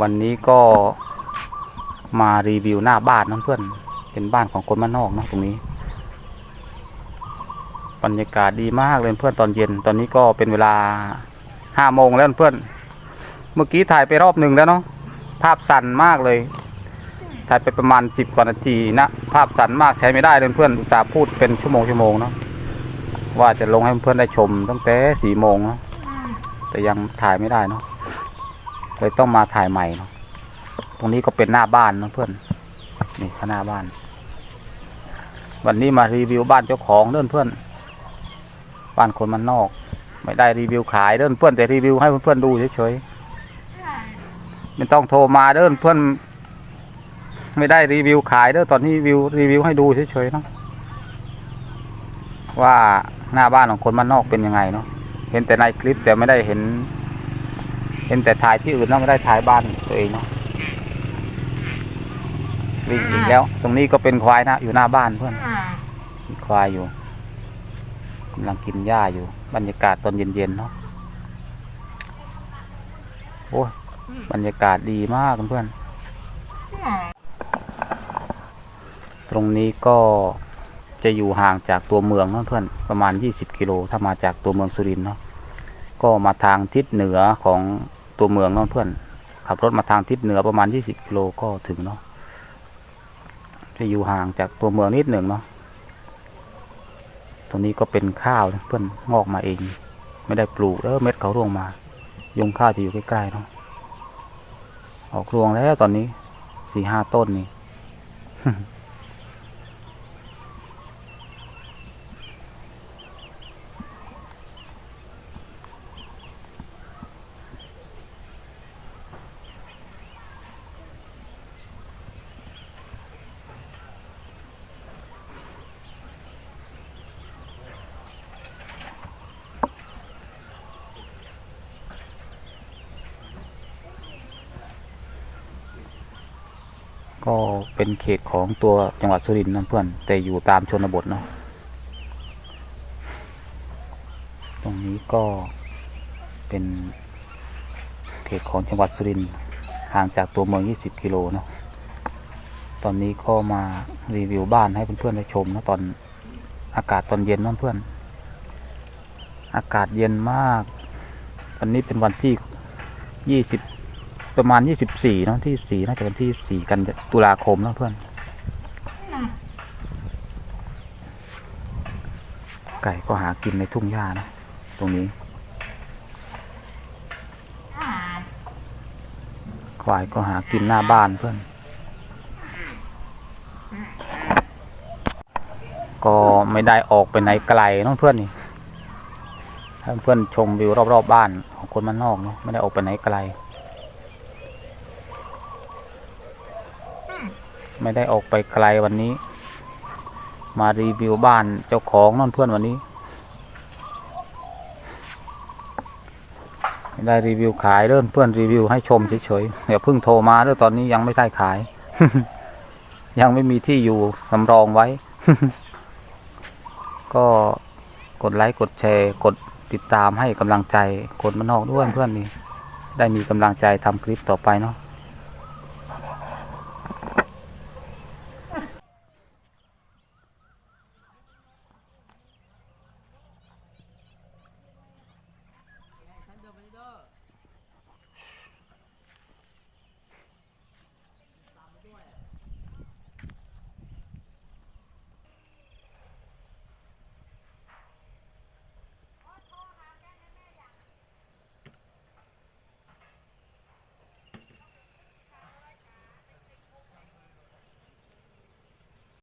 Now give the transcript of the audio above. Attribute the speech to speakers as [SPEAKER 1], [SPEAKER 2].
[SPEAKER 1] วันนี้ก็มารีวิวหน้าบ้านนะเพื่อน เป็นบ้านของคนบ้านนอกเนอะตรงนี้บรรยากาศดีมากเลยเพื่อนตอนเย็น ตอนนี้ก็เป็นเวลาห้าโมงแล้วเพื่อน เมื่อกี้ถ่ายไปรอบหนึ่งแล้วเนาะภาพสั่นมากเลย ถ่ายไปประมาณสิบกว่านาทีนะภาพสั่นมากใช้ไม่ได้เลยเพื่อนอุตส่าห์พูดเป็นชั่วโมงชั่วโมงเนาะว่าจะลงให้เพื่อนได้ชมตั้งแต่สี่โมงเนาะแต่ยังถ่ายไม่ได้เนาะ เลยต้องมาถ่ายใหม่เนาะตรงนี้ก็เป็นหน้าบ้านนะเพื่อนนี่ข้างหน้าบ้าน วันนี้มารีวิวบ้านเจ้าของเด้อเพื่อน บ้านคนมันนอก ไม่ได้รีวิวขายเด้อเพื่อนแต่รีวิวให้เพื่อนๆดูเฉยๆไม่ต้องโทรมาเด้อเพื่อน ไม่ได้รีวิวขายเด้อตอนนี้วิวรีวิวให้ดูเฉยๆเนาะว่าหน้าบ้านของคนมันนอกเป็นยังไงเนาะเห็นแต่ในคลิปแต่ไม่ได้เห็น เห็นแต่ถ่ายที่อื่นเนาะไม่ได้ถ่ายบ้านตัวเองเนาะวิ่งอีกแล้ว ตรงนี้ก็เป็นควายนะอยู่หน้าบ้านเพื่อนมีควายอยู่กำลังกินหญ้าอยู่ บรรยากาศตอนเย็นๆเนาะโอ้ยบรรยากาศดีมากเพื่อนตรงนี้ก็จะอยู่ห่างจากตัวเมืองเนาะเพื่อนประมาณ 20 กิโลถ้ามาจากตัวเมืองสุรินทร์เนาะก็มาทางทิศเหนือของ ตัวเมืองเนาะเพื่อน ขับรถมาทางทิศเหนือประมาณ20กิโลก็ถึงเนาะจะอยู่ห่างจากตัวเมืองนิดหนึ่งเนาะตรงนี้ก็เป็นข้าวเพื่อนงอกมาเอง ไม่ได้ปลูกแล้วเม็ดเขาร่วงมายุงข้าวจะอยู่ใกล้ๆเนาะออกรวงแล้วตอนนี้สี่ห้าต้นนี่ ก็เป็นเขตของตัวจังหวัดสุรินทร์นะเพื่อน แต่อยู่ตามชนบทเนาะตรงนี้ก็เป็นเขตของจังหวัดสุรินทร์ห่างจากตัวเมือง 20 กิโลเนาะตอนนี้ก็มารีวิวบ้านให้เพื่อนๆได้ชมนะตอนอากาศตอนเย็นนะเพื่อน อากาศเย็นมาก วันนี้เป็นวันที่ 20 ประมาณยี่สิบสี่เนอะที่สี่น่าจะเป็นที่สี่กันตุลาคมแล้วเพื่อน ไก่ก็หากินในทุ่งหญ้านะ ตรงนี้ ควายก็หากินหน้าบ้านเพื่อน ก็ไม่ได้ออกไปไหนไกลน้องเพื่อนนี่ให้เพื่อนชมวิวรอบๆบบ้านของคนมันนอกเนาะไม่ได้ออกไปไหนไกล ไม่ได้ออกไปไกลวันนี้ มารีวิวบ้านเจ้าของนั่นเพื่อนวันนี้ไม่ได้รีวิวขายเริ่มเพื่อนรีวิวให้ชมเฉยๆอย่าเพิ่งโทรมาเด้อตอนนี้ยังไม่ได้ขาย ยังไม่มีที่อยู่สำรองไว้ ก็กดไลค์กดแชร์ กดติดตามให้กำลังใจคนมานนอกด้วยเพื่อนนี่ได้มีกำลังใจทำคลิปต่อไปเนาะ